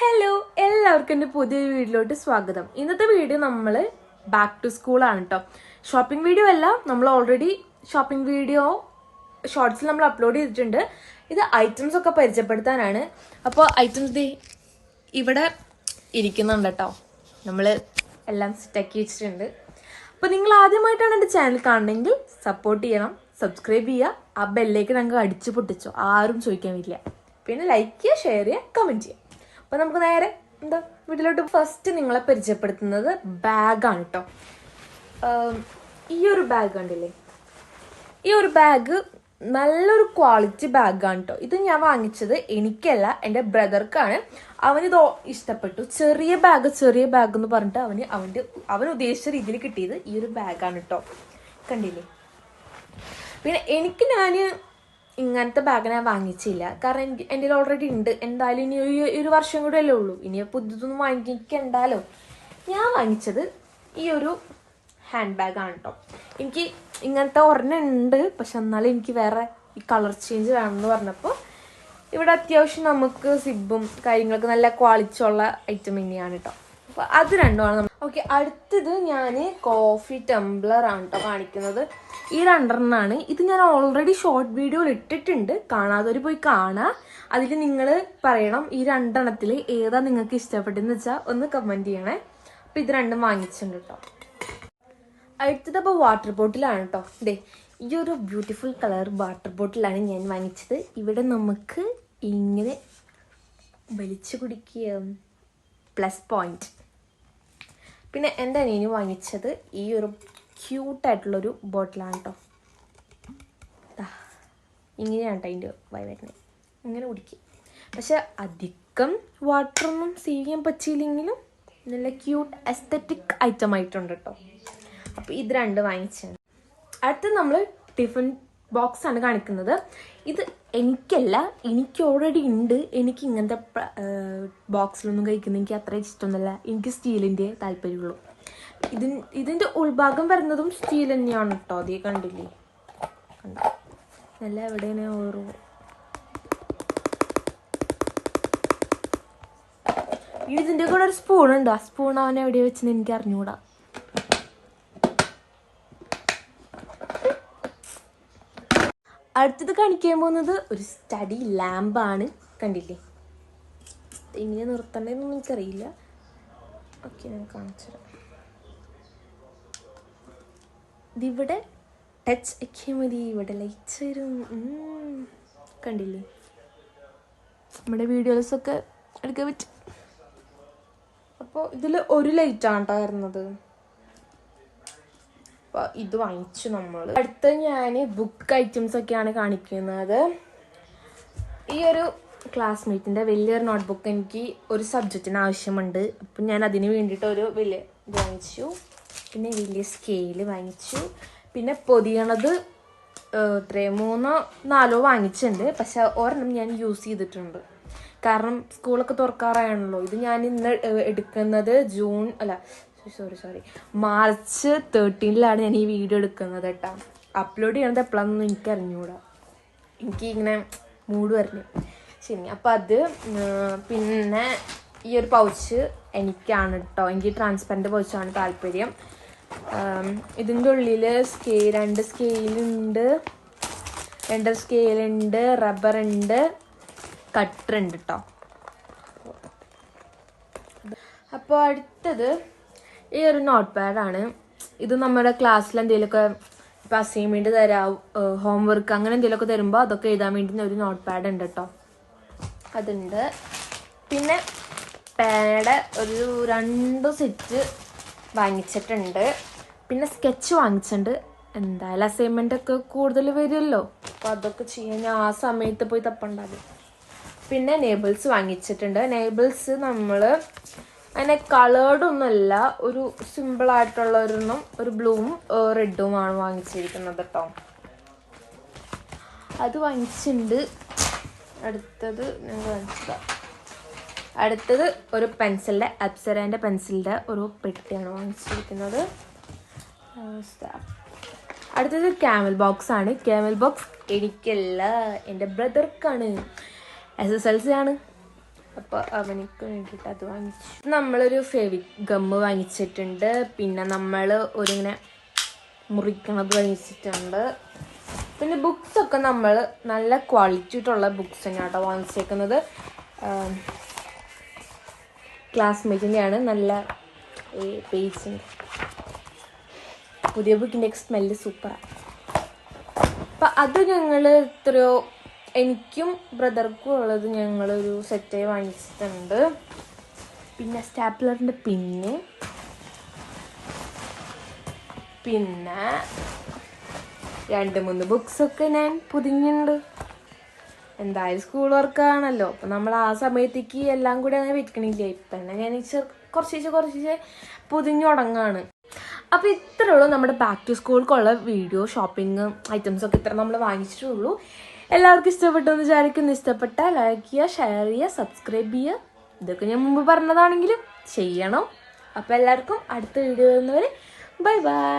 Hello എല്ലാവർക്കും എന്റെ പുതിയ വീഡിയോയിലോട്ട് സ്വാഗതം. ഇന്നത്തെ വീഡിയോ നമ്മൾ ബാക്ക് ടു സ്കൂളാണ് കേട്ടോ ഷോപ്പിംഗ് വീഡിയോ അല്ല നമ്മൾ ഓൾറെഡി ഷോപ്പിംഗ് വീഡിയോ ഷോർട്സിൽ നമ്മൾ അപ്ലോഡ് ചെയ്തിട്ടുണ്ട്. ഇത് ഐറ്റംസ് ഒക്കെ പരിചയപ്പെടുത്താനാണ്. അപ്പോൾ ഐറ്റംസ് ദേ ഇവിടെ ഇരിക്കുന്നുണ്ട് കേട്ടോ നമ്മൾ എല്ലാം സെറ്റാക്കി വെച്ചിട്ടുണ്ട്. അപ്പോൾ നിങ്ങൾ ആദ്യമായിട്ടാണ് എന്റെ ചാനൽ കാണണമെങ്കിൽ സപ്പോർട്ട് ചെയ്യണം സബ്സ്ക്രൈബ് ചെയ്യുക ആ ബെല്ലേക്ക് ഞങ്ങൾക്ക് അടിച്ചു പൊട്ടിച്ചോ ആരും ചോദിക്കാൻ വരില്ല. പിന്നെ ലൈക്ക് ചെയ്യുക ഷെയർ ചെയ്യുക കമന്റ് ചെയ്യുക. അപ്പോൾ നമുക്ക് നേരെ എന്താ വീട്ടിലോട്ട് ഫസ്റ്റ് നിങ്ങളെ പരിചയപ്പെടുത്തുന്നത് ബാഗാണ് കേട്ടോ ഈ ഒരു ബാഗ് കണ്ടില്ലേ? ഈ ഒരു ബാഗ് നല്ലൊരു ക്വാളിറ്റി ബാഗാണ് കേട്ടോ ഇത് ഞാൻ വാങ്ങിച്ചത് എനിക്കല്ല എന്റെ ബ്രദർക്കാണ് അവനിത് ഇഷ്ടപ്പെട്ടു. ചെറിയ ബാഗ് ചെറിയ ബാഗ് എന്ന് പറഞ്ഞിട്ട് അവന് അവന്റെ അവൻ ഉദ്ദേശിച്ച രീതിയിൽ കിട്ടിയത് ഈ ഒരു ബാഗാണ് കേട്ടോ കണ്ടില്ലേ? പിന്നെ എനിക്ക് ഞാൻ ഇങ്ങനത്തെ ബാഗ് ഞാൻ വാങ്ങിച്ചില്ല. കാരണം എന്റെ എന്റെ ഓൾറെഡി ഉണ്ട്. എന്തായാലും ഇനി ഒരു ഒരു വർഷം കൂടെ അല്ലേ ഉള്ളൂ. ഇനി പുതിയതൊന്നും വാങ്ങിക്കണ്ടാലോ ഞാൻ വാങ്ങിച്ചത് ഈ ഒരു ഹാൻഡ് ബാഗാണ് കേട്ടോ എനിക്ക് ഇങ്ങനത്തെ ഒരെണ്ണം ഉണ്ട്. പക്ഷെ എന്നാലും എനിക്ക് വേറെ ഈ കളർ ചേഞ്ച് വേണമെന്ന് പറഞ്ഞപ്പോൾ ഇവിടെ അത്യാവശ്യം നമുക്ക് സിബും കാര്യങ്ങളൊക്കെ നല്ല ക്വാളിറ്റി ഉള്ള ഐറ്റം തന്നെയാണ് കേട്ടോ അത് രണ്ടുമാണ് ഓക്കെ അടുത്തത് ഞാൻ കോഫി ടംബ്ലർ ആണ് കേട്ടോ കാണിക്കുന്നത്. ഈ രണ്ടെണ്ണമാണ് ഇത് ഞാൻ ഓൾറെഡി ഷോർട്ട് വീഡിയോയിൽ ഇട്ടിട്ടുണ്ട്. കാണാത്തവർ പോയി കാണാം. അതിൽ നിങ്ങൾ പറയണം ഈ രണ്ടെണ്ണത്തിൽ ഏതാ നിങ്ങൾക്ക് ഇഷ്ടപ്പെട്ടെന്ന് വെച്ചാൽ ഒന്ന് കമന്റ് ചെയ്യണേ. അപ്പോൾ ഇത് രണ്ടും വാങ്ങിച്ചിട്ടുണ്ട് കേട്ടോ അടുത്തത് അപ്പോൾ വാട്ടർ ബോട്ടിലാണ് കേട്ടോ ദേ ഈ ഒരു ബ്യൂട്ടിഫുൾ കളർ വാട്ടർ ബോട്ടിലാണ് ഞാൻ വാങ്ങിച്ചത്. ഇവിടെ നമുക്ക് ഇങ്ങനെ വലിച്ചു കുടിക്കുക പ്ലസ് പോയിന്റ് പിന്നെ എന്റെ അനിയന് വാങ്ങിച്ചത് ഈ ഒരു ക്യൂട്ടായിട്ടുള്ളൊരു ബോട്ടിലാണ് കേട്ടോ ഇങ്ങനെയാണ് കേട്ടോ അതിന്റെ വൈ വരുന്നത്. ഇങ്ങനെ കുടിക്കും. പക്ഷെ അധികം വാട്ടറൊന്നും സേവ് ചെയ്യാൻ പറ്റിയില്ലെങ്കിലും നല്ല ക്യൂട്ട് എസ്തറ്റിക് ഐറ്റം ആയിട്ടുണ്ട് കേട്ടോ അപ്പോൾ ഇത് രണ്ട് വാങ്ങിച്ചാണ് അടുത്ത് നമ്മൾ ടിഫിൻ ബോക്സ് ആണ് കാണിക്കുന്നത്. ഇത് എനിക്കല്ല എനിക്ക് ഓൾറെഡി ഉണ്ട്. എനിക്ക് ഇങ്ങനത്തെ ബോക്സിലൊന്നും കഴിക്കുന്നത് എനിക്ക് അത്ര ഇഷ്ടമൊന്നുമല്ല. എനിക്ക് സ്റ്റീലിന്റെ താല്പര്യമുള്ളൂ. ഇതിൻ ഇതിന്റെ ഉൾഭാഗം വരുന്നതും സ്റ്റീൽ തന്നെയാണ് കേട്ടോ അതേ കണ്ടില്ലേ? കണ്ടോ? നല്ല എവിടെയാണ്? ഓരോ ഇതിന്റെ കൂടെ ഒരു സ്പൂൺ ഉണ്ട്? ആ സ്പൂൺ അവൻ എവിടെ വെച്ചെന്ന് എനിക്ക് അറിഞ്ഞുകൂടാ അടുത്തത് കാണിക്കാൻ പോകുന്നത് ഒരു സ്റ്റഡി ലാമ്പാണ് കണ്ടില്ലേ? എങ്ങനെ നിർത്തണ്ടെന്നൊന്നും എനിക്കറിയില്ല ഓക്കെ ഞാൻ കാണിച്ചുതരാം ഇതിവിടെ ടച്ച് ഒക്കെ മതി. ഇവിടെ ലൈറ്റ്സ് വരും. കണ്ടില്ലേ? നമ്മുടെ വീഡിയോസൊക്കെ എടുക്കാൻ പറ്റും. അപ്പോൾ ഇതിൽ ഒരു ലൈറ്റാണ് കേട്ടോ വരുന്നത്? ഇത് വാങ്ങിച്ചു നമ്മൾ അടുത്ത ഞാൻ ബുക്ക് ഐറ്റംസ് ഒക്കെയാണ് കാണിക്കുന്നത്. ഈ ഒരു ക്ലാസ്മേറ്റിന്റെ വലിയൊരു നോട്ട്ബുക്ക് എനിക്ക് ഒരു സബ്ജക്റ്റിന് ആവശ്യമുണ്ട്. അപ്പം ഞാൻ അതിന് വേണ്ടിയിട്ട് ഒരു വലിയ ഇത് വാങ്ങിച്ചു. പിന്നെ വലിയ സ്കെയിൽ വാങ്ങിച്ചു. പിന്നെ പൊതിയണത് ഇത്രയും മൂന്നോ നാലോ വാങ്ങിച്ചിട്ടുണ്ട്. പക്ഷെ ഒരെണ്ണം ഞാൻ യൂസ് ചെയ്തിട്ടുണ്ട്. കാരണം സ്കൂളൊക്കെ തുറക്കാറാണല്ലോ ഇത് ഞാൻ ഇന്ന് എടുക്കുന്നത് ജൂൺ അല്ല സോറി സോറി മാർച്ച് തേർട്ടീനിലാണ് ഞാൻ ഈ വീഡിയോ എടുക്കുന്നത് കേട്ടോ. അപ്ലോഡ് ചെയ്യണത് എപ്പോഴാണെന്നൊന്നും എനിക്ക് അറിഞ്ഞുകൂടാ എനിക്ക് ഇങ്ങനെ മൂഡ് വരണേ ശരി അപ്പം അത് പിന്നെ ഈ ഒരു പൗച്ച് എനിക്കാണ് കേട്ടോ. എനിക്ക് ട്രാൻസ്പെറന്റ് പൗച്ചാണ് താല്പര്യം. ഇതിന്റെ ഉള്ളിൽ സ്കെയിൽ രണ്ട് സ്കെയിലുണ്ട് രണ്ട് സ്കെയിലുണ്ട് റബ്ബറുണ്ട് കട്ടറുണ്ട് കേട്ടോ. അപ്പോൾ അടുത്തത് ഈ ഒരു നോട്ട് പാഡാണ് ഇത് നമ്മുടെ ക്ലാസ്സിൽ എന്തെങ്കിലുമൊക്കെ ഇപ്പം അസൈൻമെന്റ് തരാം ഹോംവർക്ക് അങ്ങനെ എന്തെങ്കിലുമൊക്കെ തരുമ്പോൾ അതൊക്കെ എഴുതാൻ വേണ്ടി ഒരു നോട്ട് പാഡ് ഉണ്ട് കേട്ടോ അതുണ്ട്. പിന്നെ പേനയുടെ ഒരു രണ്ട് സെറ്റ് വാങ്ങിച്ചിട്ടുണ്ട്. പിന്നെ സ്കെച്ച് വാങ്ങിച്ചിട്ടുണ്ട്. എന്തായാലും അസൈൻമെന്റ് ഒക്കെ കൂടുതൽ വരുമല്ലോ അപ്പോൾ അതൊക്കെ ചെയ്യാൻ ഞാൻ ആ സമയത്ത് പോയി തപ്പണ്ടാകും പിന്നെ നേബിൾസ് വാങ്ങിച്ചിട്ടുണ്ട്. നേബിൾസ് നമ്മൾ അങ്ങനെ കളേർഡ് ഒന്നുമല്ല ഒരു സിമ്പിൾ ആയിട്ടുള്ള ഒരെണ്ണം ഒരു ബ്ലൂവും റെഡുമാണ് വാങ്ങിച്ചിരിക്കുന്നത് കേട്ടോ അത് വാങ്ങിച്ചിട്ടുണ്ട്. അടുത്തത് ഞാൻ കാണിച്ചതാ. അടുത്തത് ഒരു പെൻസിലിന്റെ അപ്സരേന്റെ പെൻസിലിന്റെ ഒരു പെട്ടിയാണ് വാങ്ങിച്ചിരിക്കുന്നത്. അടുത്തത് ക്യാമൽ ബോക്സ് ആണ്. ക്യാമൽ ബോക്സ് എനിക്കല്ല എന്റെ ബ്രദർക്കാണ് എസ് എസ് എൽ സി ആണ്. അപ്പോൾ അവനിക്ക് വേണ്ടിട്ട് അത് വാങ്ങിച്ചു. നമ്മളൊരു ഫെവിക് ഗമ്മ് വാങ്ങിച്ചിട്ടുണ്ട്. പിന്നെ നമ്മൾ ഒരിങ്ങനെ മുറിക്കണത് വാങ്ങിച്ചിട്ടുണ്ട്. പിന്നെ ബുക്സ് ഒക്കെ നമ്മൾ നല്ല ക്വാളിറ്റി ആയിട്ടുള്ള ബുക്സ് തന്നെയാണ് കേട്ടോ വാങ്ങിച്ചേക്കുന്നത് ക്ലാസ്മേറ്റിന്റെയാണ് നല്ല പേജിന്റെ പുതിയ ബുക്കിന്റെ സ്മെല്ല് സൂപ്പറാണ് അപ്പം അത് ഞങ്ങൾ എത്രയോ എനിക്കും ബ്രദർക്കും ഉള്ളത് ഞങ്ങളൊരു സെറ്റായി വാങ്ങിച്ചിട്ടുണ്ട്. പിന്നെ സ്റ്റാപ്ലറിന്റെ പിന്ന്. പിന്നെ രണ്ട് മൂന്ന് ബുക്സൊക്കെ ഞാൻ പൊതിഞ്ഞുണ്ട് എന്തായാലും സ്കൂൾ വർക്കാണല്ലോ അപ്പം നമ്മൾ ആ സമയത്തേക്ക് എല്ലാം കൂടി അങ്ങനെ വെക്കണില്ല? ഇപ്പം തന്നെ ഞാൻ കുറച്ച് കുറച്ചേച്ച് പൊതിഞ്ഞു തുടങ്ങാണ് അപ്പോൾ ഇത്രേ ഉള്ളൂ നമ്മുടെ ബാക്ക് ടു സ്കൂൾക്കുള്ള വീഡിയോ ഷോപ്പിംഗ് ഐറ്റംസൊക്കെ ഇത്ര നമ്മൾ വാങ്ങിച്ചിട്ടുള്ളൂ. എല്ലാവർക്കും ഇഷ്ടപ്പെട്ടു എന്ന് വിചാരിക്കുന്നു. ഇഷ്ടപ്പെട്ട ലൈക്ക് ചെയ്യുക ഷെയർ ചെയ്യുക സബ്സ്ക്രൈബ് ചെയ്യുക. ഇതൊക്കെ ഞാൻ മുമ്പ് പറഞ്ഞതാണെങ്കിലും ചെയ്യണം. അപ്പോൾ എല്ലാവർക്കും അടുത്ത വീഡിയോ വരുന്നവരെ ബൈ ബൈ